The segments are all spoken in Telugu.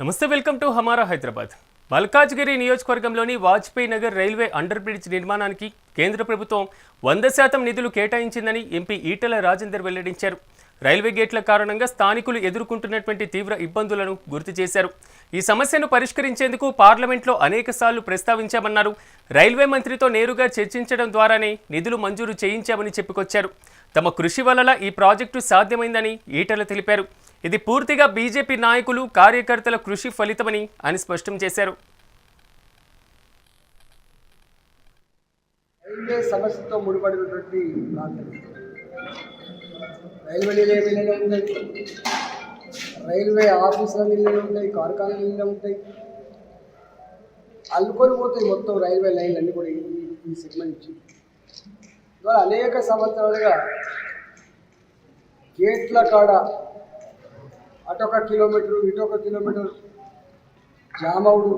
నమస్తే వెల్కమ్ టు హమారా హైదరాబాద్. మల్కాజ్గిరి నియోజకవర్గంలోని Vajpayee Nagar railway under bridge నిర్మాణానికి కేంద్ర ప్రభుత్వం వంద శాతం నిధులు కేటాయించిందని ఎంపీ ఈటల రాజేందర్ వెల్లడించారు. రైల్వే గేట్ల కారణంగా స్థానికులు ఎదుర్కొంటున్నటువంటి తీవ్ర ఇబ్బందులను గుర్తు చేశారు. ఈ సమస్యను పరిష్కరించేందుకు పార్లమెంట్లో అనేకసార్లు ప్రస్తావించామన్నారు. రైల్వే మంత్రితో నేరుగా చర్చించడం ద్వారానే నిధులు మంజూరు చేయించామని చెప్పుకొచ్చారు. తమ కృషి వలన ఈ ప్రాజెక్టు సాధ్యమైందని ఈటల తెలిపారు. ఇది పూర్తిగా బీజేపీ నాయకులు కార్యకర్తల కృషి ఫలితమని ఆయన స్పష్టం చేశారు. రైల్వే సమస్యతో ముడిపడినటువంటి ప్రాంతం రైల్వే నిలయలు ఉంటాయి. రైల్వే ఆఫీసుల నిలయలు ఉంటాయి కార్ఖాన నిలయలు ఉంటాయి. అల్లుకొని పోతాయి మొత్తం రైల్వే లైన్లు అన్నీ కూడా ఈ సెగ్మెంట్ నుంచి. ఇవాళ అనేక సంవత్సరాలుగా గేట్ల కాడ అటొక కిలోమీటర్ ఇటొక కిలోమీటర్ జామవుడు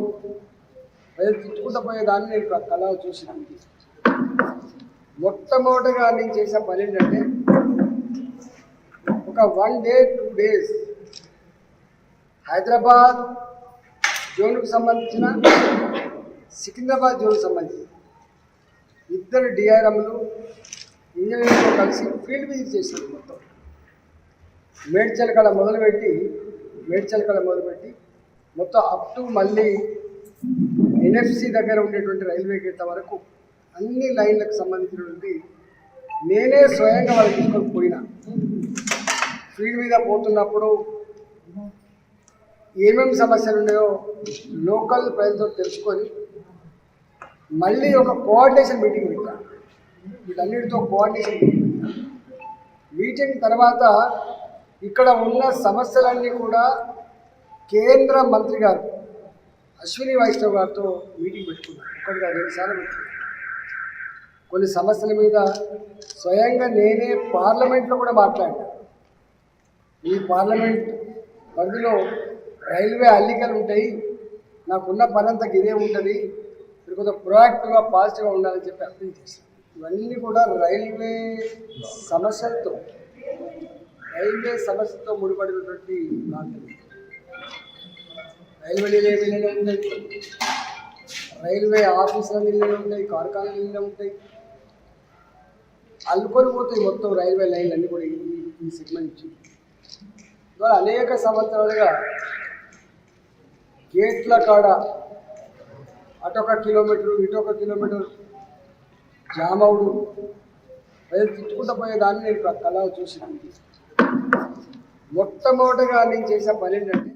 ప్రజలు తిట్టుకుంటూ పోయేదాన్ని నేను కళ చూసినాను. మొట్టమొదటిగా నేను చేసిన పని ఏంటంటే ఒక one day two days Hyderabad జోన్కు సంబంధించిన సికింద్రాబాద్ జోన్కు సంబంధించి ఇద్దరు డిఆర్ఎంలు ఇంజనీర్లతో కలిసి ఫీల్డ్ విజిట్ చేశారు మొత్తం. మేడ్చల్ కళ మొదలుపెట్టి మేడ్చల్ కళ మొదలుపెట్టి మొత్తం అప్ టు మళ్ళీ ఎన్ఎఫ్సి దగ్గర ఉండేటువంటి రైల్వే గేట్ల వరకు అన్ని లైన్లకు సంబంధించినటువంటి నేనే స్వయంగా వాళ్ళకి తీసుకొని పోయినా. ఫీల్డ్ మీద పోతున్నప్పుడు ఏమేమి సమస్యలు ఉన్నాయో లోకల్ ప్రజలతో తెలుసుకొని మళ్ళీ ఒక కోఆర్డినేషన్ మీటింగ్ పెట్టా వీటన్నిటితో కోఆర్డినేషన్ మీటింగ్ పెట్టా మీటింగ్ తర్వాత ఇక్కడ ఉన్న సమస్యలన్నీ కూడా కేంద్ర మంత్రి గారు అశ్విని వైష్ణవ్ గారితో మీటింగ్ పెట్టుకున్నాను ఒకటిగా రెండు సార్లు పెట్టుకున్నాను కొన్ని సమస్యల మీద స్వయంగా నేనే పార్లమెంట్లో కూడా మాట్లాడాను. ఈ పార్లమెంట్ పరిధిలో రైల్వే అల్లికలు ఉంటాయి. నాకున్న పని అంతా ఇదే ఉంటుంది. మీరు కొంచెం ప్రొయాక్టివ్గా పాజిటివ్గా ఉండాలని చెప్పి అర్థం చేశాను. ఇవన్నీ కూడా రైల్వే సమస్యలతో రైల్వే సమస్యతో ముడిపడినటువంటి ప్రాంతం. రైల్వే నిలయం ఉంటాయి. రైల్వే ఆఫీసుల నిలయం ఉంటాయి కార్ఖాన నిలయం ఉంటాయి. అల్లుకొని పోతాయి మొత్తం రైల్వే లైన్లు అన్నీ కూడా ఈ ఈ సెగ్మెంట్ నుంచి ఇవాళ అనేక సంవత్సరాలుగా గేట్ల కాడ అటొక కిలోమీటర్ ఇటొక కిలోమీటర్ జామవుడు అది తిట్టుకుంటూ పోయేదాన్ని నేను కళ చూసి మొట్టమొదటిగా నేను చేసిన పని ఏంటంటే